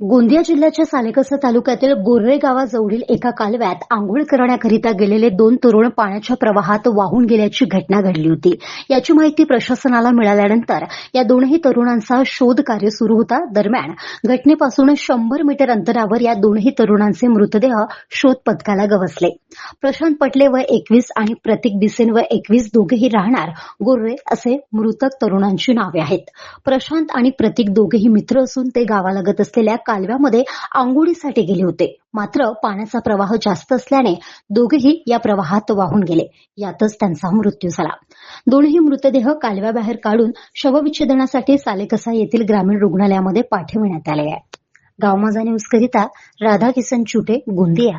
गोंदिया जिल्ह्याच्या सालेकसा तालुक्यातील गोर्रे गावाजवळील एका कालव्यात आंघोळ करण्याकरिता गेलेले दोन तरुण पाण्याच्या प्रवाहात वाहून गेल्याची घटना घडली होती. याची माहिती प्रशासनाला मिळाल्यानंतर या दोनही तरुणांचा शोध कार्य सुरू होता. दरम्यान घटनेपासून शंभर मीटर अंतरावर या दोनही तरुणांचे मृतदेह शोध पथकाला गवसले. प्रशांत पटले व एकवीस आणि प्रतीक बिसेन व एकवीस दोघेही राहणार गोर्रे असे मृतक तरुणांची नावे आहेत. प्रशांत आणि प्रतीक दोघेही मित्र असून ते गावालगत असलेल्या कालव्यामध्ये आंघोळीसाठी गेले होते. मात्र पाण्याचा प्रवाह जास्त असल्याने दोघेही या प्रवाहात वाहून गेले. यातच त्यांचा मृत्यू झाला. दोन्ही मृतदेह कालव्याबाहेर काढून शवविच्छेदनासाठी सालेकसा येथील ग्रामीण रुग्णालयामध्ये पाठविण्यात आले आहे गावमाजा न्यूज करिता राधा किसन चुटे गोंदिया.